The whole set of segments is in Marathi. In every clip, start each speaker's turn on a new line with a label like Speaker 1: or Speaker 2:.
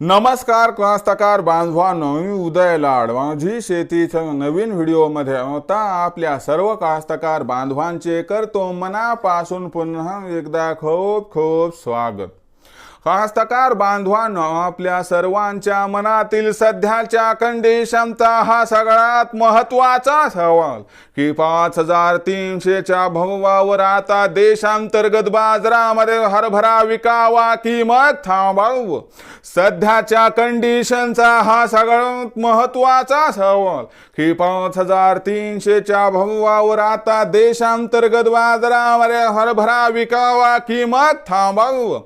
Speaker 1: नमस्कार कास्तकार बांधवांनो मी उदय लाड माझी शेतीच्या नवीन व्हिडिओमध्ये आता आपल्या सर्व कास्तकार बांधवांचे करतो मनापासून पुन्हा एकदा खूप खूप स्वागत. कास्तकार बांधवांनो आपल्या सर्वांच्या मनातील सध्याच्या कंडिशनचा हा सगळ्यात महत्त्वाचा सवाल. की पाच हजार तीनशेच्या भावावर आता देशांतर्गत बाजारामध्ये हरभरा विकावा किंमत थांबाव? सध्याच्या कंडिशनचा हा सगळ्यात महत्त्वाचा सवाल. की पाच हजार तीनशेच्या भावावर आता देशांतर्गत बाजारामध्ये हरभरा विकावा किंमत थांबाव?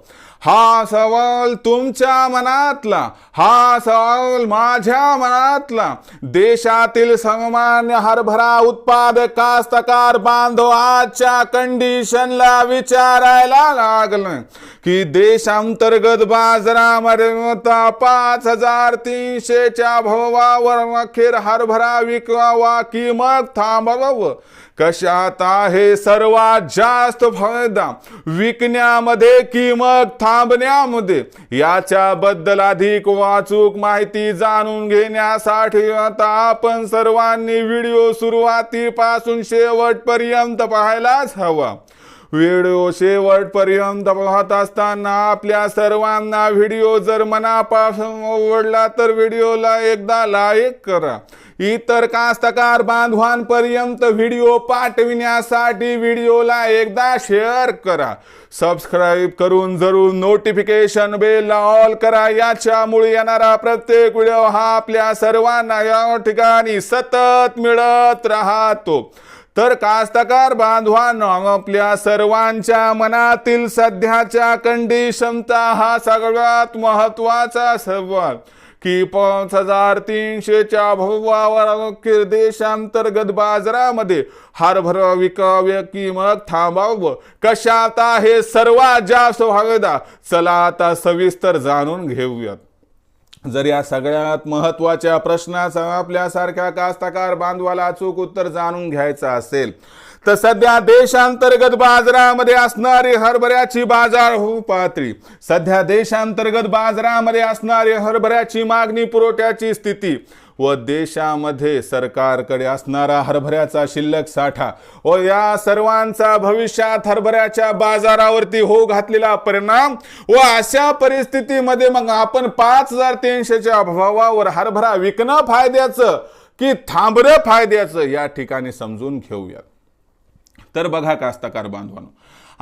Speaker 1: हा सवाल तुमच्या मनातला हा सवाल माझ्या मनातला. देशातील सामान्य हरभरा उत्पादक कास्तकार बांधव आजच्या कंडिशनला विचारायला लागलं की देशांतर्गत बाजारामध्ये पाच हजार तीनशेच्या भावावर अखेर हरभरा विकवावा की मग थांबवावं? कशात आहे सर्वात जास्त फायदा? विकण्यामध्ये किंमत थांबण्यामध्ये? याच्याबद्दल अधिक वाचूक माहिती जाणून घेण्यासाठी आता आपण सर्वांनी व्हिडिओ सुरुवातीपासून शेवटपर्यंत पाहायलाच हवा. व्हिडिओ शेवटपर्यंत पाहत असताना आपल्या सर्वांना व्हिडिओ जर मनापासून आवडला तर व्हिडिओला एकदा लाईक करा. इतर कास्तकार बांधवांपर्यंत व्हिडिओ पाठविण्यासाठी व्हिडिओला एकदा शेअर करा. सबस्क्राईब करून जरूर नोटिफिकेशन बेल ऑल करा. याच्यामुळे येणारा प्रत्येक व्हिडिओ हा आपल्या सर्वांना या ठिकाणी सतत मिळत राहतो. तर कास्तकार बांधवांनो आपल्या सर्वांच्या मनातील सध्याच्या कंडिशनचा हा सगळ्यात महत्त्वाचा सवाल की पाच हजार तीनशेच्या भावावर अखेर देशांतर्गत बाजारामध्ये हरभरा विकाव्य किंमत थांबावं? कशात हे सर्वात जास्त फायदा? चला आता सविस्तर जाणून घेऊयात. जर या सगळ्यात महत्त्वाच्या प्रश्नाचा आपल्यासारख्या कास्तकार बांधवाला अचूक उत्तर जाणून घ्यायचं असेल तर सध्या देशांतर्गत बाजारामध्ये असणारी हरभऱ्याची बाजार हो पातळी सध्या देशांतर्गत बाजारामध्ये असणारी हरभऱ्याची मागणी पुरवठ्याची स्थिती व देशामध्ये सरकारकडे असणारा हरभऱ्याचा शिल्लक साठा व या सर्वांचा भविष्यात हरभऱ्याच्या बाजारावरती हो घातलेला परिणाम व अशा परिस्थितीमध्ये मग आपण पाच हजार तीनशेच्या भावावर हरभरा विकणं फायद्याचं की थांबणं फायद्याचं या ठिकाणी समजून घेऊयात. तर बघा कास्तकार बांधवांनो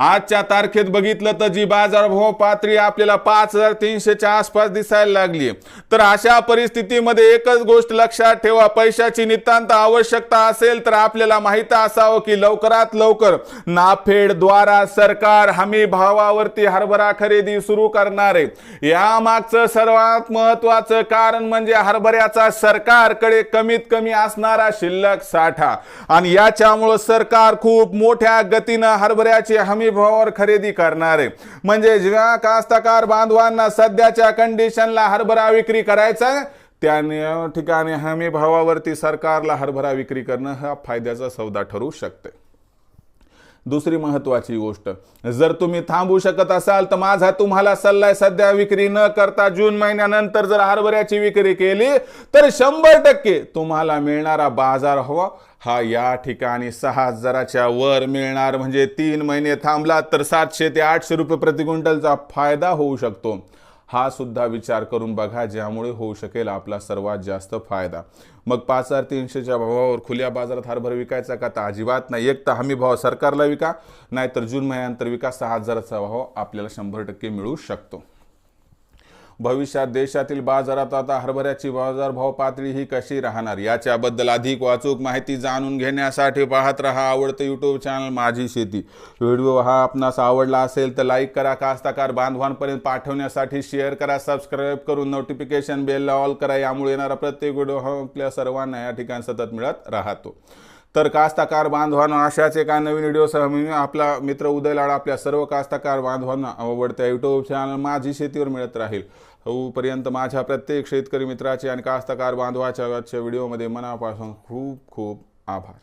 Speaker 1: आजच्या तारखेत बघितलं तर जी बाजारभाव पातळी आपल्याला पाच हजार तीनशेच्या आसपास दिसायला लागली. तर अशा परिस्थितीमध्ये एकच गोष्ट लक्षात ठेवा पैशाची नितांत आवश्यकता असेल तर आपल्याला माहीत असावं की लवकरात लवकर नाफेड द्वारा सरकार हमी भावावरती हरभरा खरेदी सुरू करणार आहे. यामागचं सर्वात महत्वाचं कारण म्हणजे हरभऱ्याचा सरकारकडे कमीत कमी असणारा शिल्लक साठा. आणि याच्यामुळं सरकार खूप मोठ्या गतीनं हरभऱ्याची हमी भावावर खरेदी करणार. आहे म्हणजे ज्या कास्तकार बांधवांना सध्याच्या कंडिशनला हरभरा विक्री करायचा आहे, ठिकाणी हमी भावावरती सरकारला हरभरा विक्री करणं हा फायद्याचा सौदा ठरू शकते. दुसरी महत्वाची गोष्ट जर तुम्ही थांबू शकत असाल तर माझा तुम्हाला सल्ला आहे सध्या विक्री न करता जून महिन्यानंतर जर हरभऱ्याची विक्री केली तर शंभर टक्के तुम्हाला मिळणारा बाजार हवा. हा या ठिकाणी सहा हजाराच्या वर मिळणार म्हणजे तीन महिने थांबला तर सातशे ते आठशे रुपये प्रति क्विंटलचा फायदा होऊ शकतो. हा सुद्धा विचार करून बघा ज्यामुळे होऊ शकेल आपला सर्वात जास्त फायदा. मग पाच हजार तीनशेच्या भावावर खुल्या बाजारात हरभर विकायचा का? तर अजिबात नाही. एक तर हमी भाव सरकारला विका नाहीतर जून महिन्यानंतर विका सहा हजाराचा भाव आपल्याला शंभर टक्के मिळू शकतो. भविष्यात देशातील बाजारात आता हरभऱ्याची बाजारभाव पातळी ही कशी राहणार? याच्याबद्दल अधिक वाचूक माहिती जाणून घेण्यासाठी पाहत रहा आवडतं यूट्यूब चॅनल माझी शेती. व्हिडिओ हा आपणास आवडला असेल तर लाईक करा कास्ताकार बांधवांपर्यंत पाठवण्यासाठी शेअर करा सबस्क्राईब करून नोटिफिकेशन बेलला ऑल करा. यामुळे येणारा प्रत्येक व्हिडिओ हा आपल्या सर्वांना या ठिकाणी सतत मिळत राहतो. तर कास्ताकार बांधवांना अशाच एका नवीन व्हिडिओसह मी आपला मित्र उदय लाड आपल्या सर्व कास्ताकार बांधवांना आवडत्या युट्यूब चॅनल माझी शेतीवर मिळत राहील. होऊपर्यंत माझ्या प्रत्येक शेतकरी मित्राचे आणि कास्ताकार बांधवाच्या आजच्या व्हिडिओमध्ये मनापासून खूप खूप आभार.